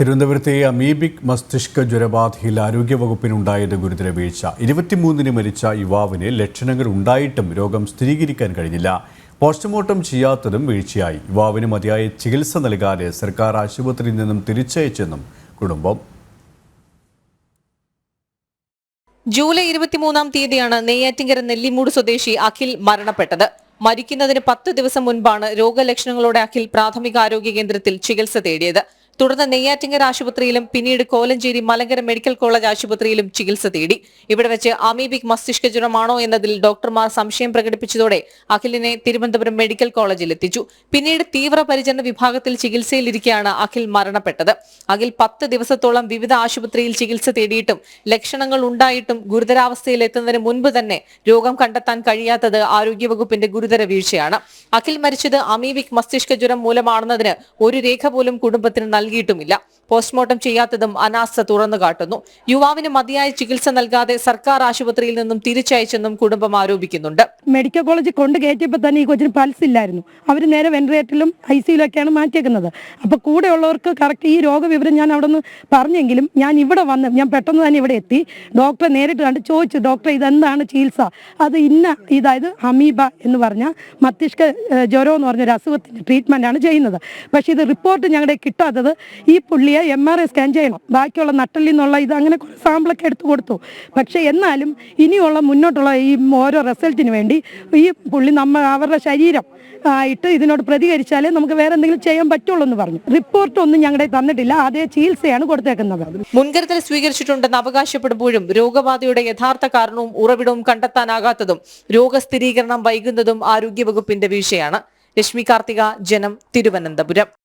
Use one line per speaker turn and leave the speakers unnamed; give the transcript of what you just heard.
തിരുവനന്തപുരത്തെ അമീബിക് മസ്തിഷ്ക ജ്വരബാധയിൽ ആരോഗ്യവകുപ്പിനുണ്ടായത് ഗുരുതര വീഴ്ച. ഇരുപത്തിമൂന്നിന് മരിച്ച യുവാവിന് ലക്ഷണങ്ങൾ ഉണ്ടായിട്ടും രോഗം സ്ഥിരീകരിക്കാൻ കഴിഞ്ഞില്ല. പോസ്റ്റ്മോർട്ടം ചെയ്യാത്തതും വീഴ്ചയായി. യുവാവിന് മതിയായ ചികിത്സ നൽകാതെ സർക്കാർ ആശുപത്രിയിൽ നിന്നും തിരിച്ചയച്ചെന്നും കുടുംബം.
ജൂലൈ ഇരുപത്തിമൂന്നാം തീയതിയാണ് നെയ്യാറ്റിങ്കര നെല്ലിമൂട് സ്വദേശി അഖിൽ മരണപ്പെട്ടത്. മരിക്കുന്നതിന് പത്ത് ദിവസം മുൻപാണ് രോഗലക്ഷണങ്ങളോടെ അഖിൽ പ്രാഥമിക ആരോഗ്യ കേന്ദ്രത്തിൽ ചികിത്സ തേടിയത്. തുടർന്ന് നെയ്യാറ്റിങ്കര ആശുപത്രിയിലും പിന്നീട് കോലഞ്ചേരി മലങ്കര മെഡിക്കൽ കോളേജ് ആശുപത്രിയിലും ചികിത്സ തേടി. ഇവിടെ വെച്ച് അമീബിക് മസ്തിഷ്ക ജ്വരമാണോ എന്നതിൽ ഡോക്ടർമാർ സംശയം പ്രകടിപ്പിച്ചതോടെ അഖിലിനെ തിരുവനന്തപുരം മെഡിക്കൽ കോളേജിൽ എത്തിച്ചു. പിന്നീട് തീവ്രപരിചരണ വിഭാഗത്തിൽ ചികിത്സയിലിരിക്കെയാണ് അഖിൽ മരണപ്പെട്ടത്. അഖിൽ പത്ത് ദിവസത്തോളം വിവിധ ആശുപത്രിയിൽ ചികിത്സ തേടിയിട്ടും ലക്ഷണങ്ങൾ ഉണ്ടായിട്ടും ഗുരുതരാവസ്ഥയിൽ എത്തുന്നതിന് മുൻപ് തന്നെ രോഗം കണ്ടെത്താൻ കഴിയാത്തത് ആരോഗ്യവകുപ്പിന്റെ ഗുരുതര വീഴ്ചയാണ്. അഖിൽ മരിച്ചത് അമീബിക് മസ്തിഷ്ക ജ്വരം മൂലമാണെന്നതിന് ഒരു രേഖ പോലും കുടുംബത്തിന് നൽകിയിട്ടുമില്ല. പോസ്റ്റ്മോർട്ടം ചെയ്യാത്തതും അനാസ്ഥ തുറന്നു കാട്ടുന്നു. യുവാവിന് മതിയായ ചികിത്സ നൽകാതെ സർക്കാർ ആശുപത്രിയിൽ നിന്നും തിരിച്ചയച്ചെന്നും കുടുംബം ആരോപിക്കുന്നുണ്ട്.
മെഡിക്കൽ കോളേജിൽ കൊണ്ട് കയറ്റിയപ്പോൾ തന്നെ ഈ കൊച്ചിന് പൾസ് ഇല്ലായിരുന്നു. അവർ നേരെ വെന്റിലേറ്ററിലും ഐ സിയിലൊക്കെയാണ് മാറ്റിയേക്കുന്നത്. അപ്പോൾ കൂടെ ഉള്ളവർക്ക് കറക്റ്റ് ഈ രോഗവിവരം ഞാൻ അവിടെ നിന്ന് പറഞ്ഞെങ്കിലും ഞാൻ ഇവിടെ വന്ന് ഞാൻ പെട്ടെന്ന് തന്നെ ഇവിടെ എത്തി. ഡോക്ടറെ നേരിട്ട് കണ്ട് ചോദിച്ചു ഡോക്ടറെ ഇതെന്താണ് ചികിത്സ? അത് ഇന്ന ഇതായത് അമീബ എന്ന് പറഞ്ഞ മസ്തിഷ്ക ജ്വരം എന്ന് പറഞ്ഞൊരു അസുഖത്തിന്റെ ട്രീറ്റ്മെന്റാണ് ചെയ്യുന്നത്. പക്ഷേ ഇത് റിപ്പോർട്ട് ഞങ്ങളുടെ കിട്ടാത്തത് ഈ പുള്ളിയെ എം ആർ ഐ സ്കാൻ ചെയ്യണം. ബാക്കിയുള്ള നട്ടലിൽ നിന്നുള്ള ഇത് അങ്ങനെ സാമ്പിളൊക്കെ എടുത്തു കൊടുത്തു. പക്ഷേ എന്നാലും ഇനിയുള്ള മുന്നോട്ടുള്ള ഈ ഓരോ റിസൾട്ടിന് വേണ്ടി ഈ പുള്ളി നമ്മ അവരുടെ ശരീരം ആയിട്ട് ഇതിനോട് പ്രതികരിച്ചാലേ നമുക്ക് വേറെ എന്തെങ്കിലും ചെയ്യാൻ പറ്റുള്ളൂ എന്ന് പറഞ്ഞു. റിപ്പോർട്ട് ഒന്നും ഞങ്ങളുടെ തന്നിട്ടില്ല. അതേ ചികിത്സയാണ് കൊടുത്തേക്കുന്നത്.
മുൻകരുതൽ സ്വീകരിച്ചിട്ടുണ്ടെന്ന് അവകാശപ്പെടുമ്പോഴും രോഗബാധയുടെ യഥാർത്ഥ കാരണവും ഉറവിടവും കണ്ടെത്താനാകാത്തതും രോഗസ്ഥിരീകരണം വൈകുന്നതും ആരോഗ്യവകുപ്പിന്റെ വീഴ്ചയാണ്. രശ്മി കാർത്തിക ജനം തിരുവനന്തപുരം.